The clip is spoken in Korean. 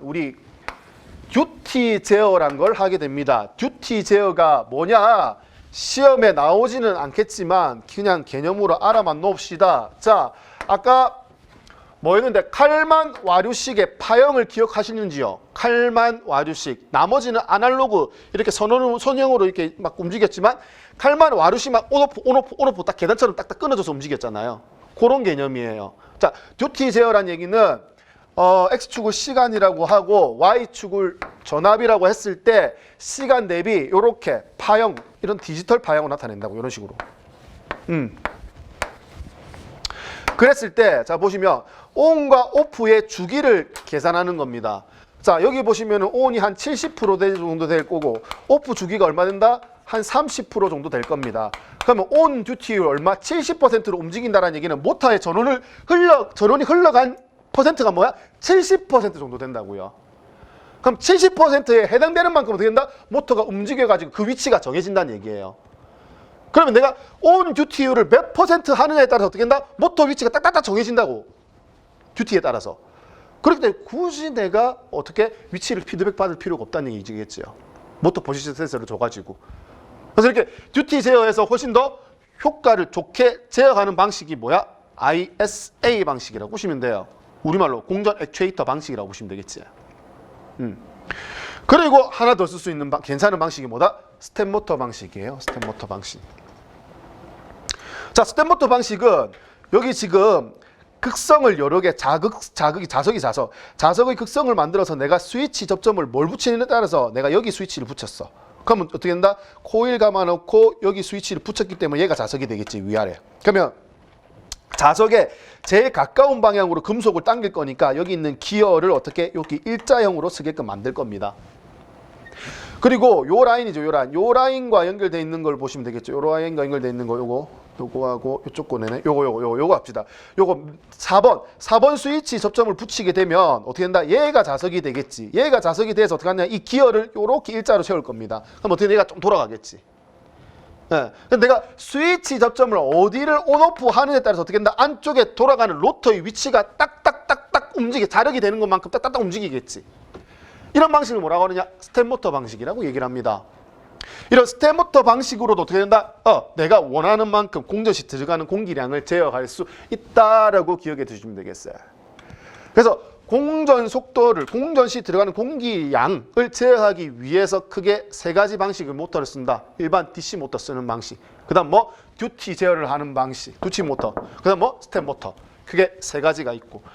우리 듀티 제어란 걸 하게 됩니다. 듀티 제어가 뭐냐? 시험에 나오지는 않겠지만 그냥 개념으로 알아만 놓읍시다. 자, 아까 뭐였는데 칼만 와류식의 파형을 기억하시는지요? 칼만 와류식. 나머지는 아날로그 이렇게 선언, 선형으로 이렇게 막 움직였지만 칼만 와류식만 온오프 온오프 온오프 딱 계단처럼 딱딱 끊어져서 움직였잖아요. 그런 개념이에요. 자, 듀티 제어란 얘기는 어, X축을 시간이라고 하고 Y축을 전압이라고 했을 때 시간 대비 이렇게 파형 이런 디지털 파형을 나타낸다고 이런 식으로. 음. 그랬을 때 자 보시면 온과 오프의 주기를 계산하는 겁니다. 자 여기 보시면은 온이 한 70% 정도 될 거고 오프 주기가 얼마 된다? 한 30% 정도 될 겁니다. 그러면 온 듀티율 얼마? 70%로 움직인다라는 얘기는 모터의 전원을 흘러 전원이 흘러간 퍼센트가 뭐야? 70% 정도 된다고요. 그럼 70%에 해당되는 만큼 어떻게 된다? 모터가 움직여가지고 그 위치가 정해진다는 얘기예요. 그러면 내가 온 듀티율을 몇 퍼센트 하느냐에 따라서 어떻게 된다? 모터 위치가 딱딱딱 정해진다고. 듀티에 따라서. 그렇기 때문에 굳이 내가 어떻게 위치를 피드백 받을 필요가 없다는 얘기겠지요. 모터 포지션 센서를 줘가지고. 그래서 이렇게 듀티 제어에서 훨씬 더 효과를 좋게 제어하는 방식이 뭐야? ISA 방식이라고 보시면 돼요. 우리말로 공전 액추에이터 방식이라고 보시면 되겠지. 음. 그리고 하나 더 쓸 수 있는 방, 괜찮은 방식이 뭐다? 스텝 모터 방식이에요. 스텝 모터 방식. 자, 스텝 모터 방식은 여기 지금 극성을 여러 개 자극 자극이 자석이 자석 자석의 극성을 만들어서 내가 스위치 접점을 뭘 붙이느냐에 따라서 내가 여기 스위치를 붙였어. 그러면 어떻게 된다? 코일 감아놓고 여기 스위치를 붙였기 때문에 얘가 자석이 되겠지 위아래. 그러면 자석에 제일 가까운 방향으로 금속을 당길 거니까 여기 있는 기어를 어떻게 여기 일자형으로 쓰게끔 만들 겁니다. 그리고 요 라인이죠, 요 라인. 요 라인과 연결돼 있는 걸 보시면 되겠죠. 요 라인과 연결돼 있는 거 요거, 요거하고 요쪽 거네네. 요거 요거 요거 요거 합시다. 요거 4번. 4번 스위치 접점을 붙이게 되면 어떻게 된다? 얘가 자석이 되겠지. 얘가 자석이 돼서 어떻게 하냐? 이 기어를 요렇게 일자로 세울 겁니다. 그럼 어떻게 얘가 좀 돌아가겠지. 예. 근데 내가 스위치 접점을 어디를 온오프 하느냐에 따라서 어떻게 된다? 안쪽에 돌아가는 로터의 위치가 딱딱딱딱 움직이 자력이 되는 것만큼 딱딱딱 움직이겠지. 이런 방식을 뭐라고 하느냐? 스텝 모터 방식이라고 얘기를 합니다. 이런 스텝 모터 방식으로도 어떻게 된다? 어, 내가 원하는 만큼 공전시 들어가는 공기량을 제어할 수 있다라고 기억해 두시면 되겠어요. 그래서 공전 속도를 공전 시 들어가는 공기량을 제어하기 위해서 크게 세 가지 방식의 모터를 쓴다. 일반 DC 모터 쓰는 방식. 그다음 뭐 듀티 제어를 하는 방식. 듀티 모터. 그다음 뭐 스텝 모터. 크게 세 가지가 있고